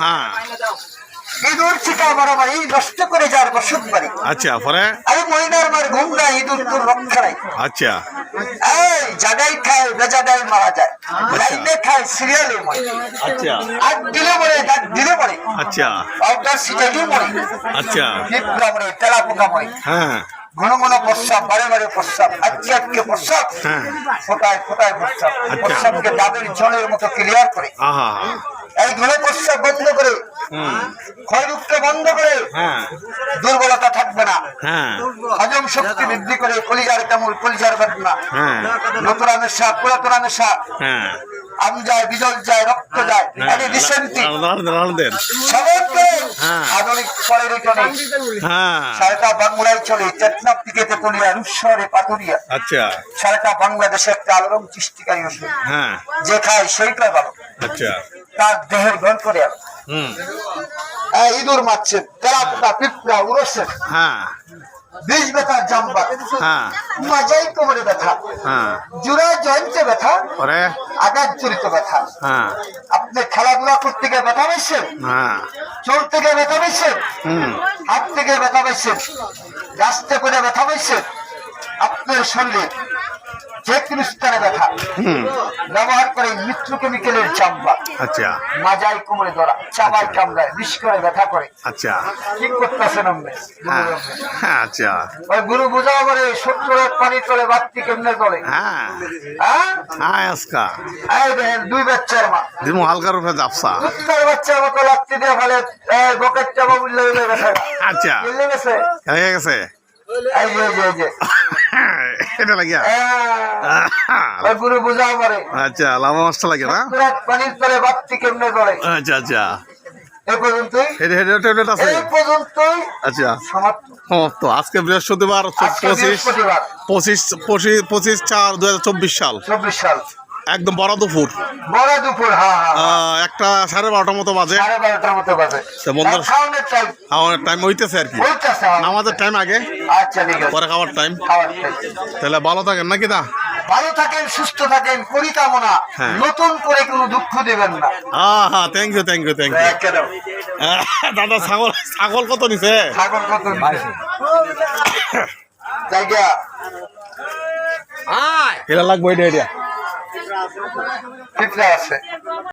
হ্যাঁ। ইঁদুর চিকা মারামারি নষ্ট করে যার বসত বাড়ি। আচ্ছা পরে? আরে মহিলার মার ঘুম না ইঁদুর তোর রক্ষা নাই। আচ্ছা। এই জাগাই খায় বেজাগাই মারা যায়। লাইনে খায় সিরিয়ালে মরে। আচ্ছা। আর দিলে মরে ডাক দিলে মরে। আচ্ছা। পাউডার সিটাইলে মরে। আচ্ছা। পিঁপড়া মরে তেলা পোকা মরে। হ্যাঁ। ঘন ঘন প্রস্রাব বারে বারে প্রস্রাব আজকে আজকে প্রস্রাব। হ্যাঁ। ফোটায় ফোটায় প্রস্রাব। প্রস্রাবকে ডাবের জলের মতো ক্লিয়ার করে। আহা। এই ঘন বন্ধ করে ক্ষয়রূপকে বন্ধ করে হ্যাঁ। দুর্বলতা থাকবে না। হ্যাঁ। হজম শক্তি বৃদ্ধি করে কলিজার তেমন কলিজার বেদনা। হ্যাঁ। নতুন আমেশা পুরাতন আমেশা হ্যাঁ। আম যায় বিজল যায় রক্ত যায় আরে রিসেন্টলি সবাইকে। আধুনিক ফলের চলে সারাটা বাংলায় চলে। চেতনা থেকে তেতুলিয়া রূপসরে পাতুরিয়া আচ্ছা। সারাটা বাংলাদেশে একটা আলোড়ন সৃষ্টিকারী ওষুধ। যে খায় সেইটা ভালো। আচ্ছা। তার দেহের ঘন করে ইঁদুর মারছে তেলা পোকা পিঁপড়া উড়ছে। হ্যাঁ। বীজ ব্যথা জাম্বা হ্যাঁ। মাজাই কোমরে ব্যথা। হ্যাঁ। জোড়া জয়েন্টে ব্যথা। পরে আঘাত জড়িত ব্যথা। হ্যাঁ। আপনি খেলাধুলা করতে গিয়ে ব্যথা পাইছেন হ্যাঁ। চলতে গিয়ে ব্যথা পাইছেন হুম। হাত থেকে ব্যথা পাইছেন গাছতে করে ব্যথা পাইছেন আপনার শরীরে যে ব্যথা হুম। ব্যবহার করে মৃত্যু কেমিক্যালের চাম্বা আচ্ছা। মাজাই কোমরে ধরা চাবাই কামড়ায় বিষ করে ব্যথা করে। আচ্ছা। কি করতেছেন আপনি হ্যাঁ হ্যাঁ আচ্ছা। ওই গুরু বোঝা করে সত্তরের পানি চলে বাড়তি কেমনে চলে হ্যাঁ। আজকা। এই দেখেন দুই বাচ্চার মা। দিমু হালকার উপরে জাপসা। দুধকার বাচ্চার মতো লাগতে দিয়ে ফেলে এই বকেট চাপা বুঝলে গেছে। আচ্ছা। গেছে? হয়ে গেছে? এই যে এই যে, এই লাগে লাগিয়া গুরু আচ্ছা লাভা মাছটা লাগে না? পানির তলে বাড়তি কেমনে চলে? আচ্ছা আচ্ছা। আজকে বৃহস্পতিবার পঁচিশ চার দু হাজার চব্বিশ সাল। চব্বিশ সাল। একদম বড় দুপুর। বড় দুপুর হ্যাঁ হ্যাঁ আহ, একটা সাড়ে বারোটার মতো বাজে। সাড়ে বারোটার মতো বাজে। বন্ধুরা- খাওয়ানোর টাইম হইতেছে আর কি। নামাজের টাইম আগে আচ্ছা পরে খাওয়ার টাইম তাহলে ভালো থাকেন নাকি দা? ভালো থাকেন সুস্থ থাকেন পরিকামনা। হ্যাঁ। নতুন করে কোনো দুঃখ দেবেন না। হ্যাঁ হ্যাঁ thank you thank you thank you দাদা ছাগল ছাগল কত নিছে? ছাগল কত নিছে? জায়গা। এটা লাগবে এটা এটা। ঠিক আছে।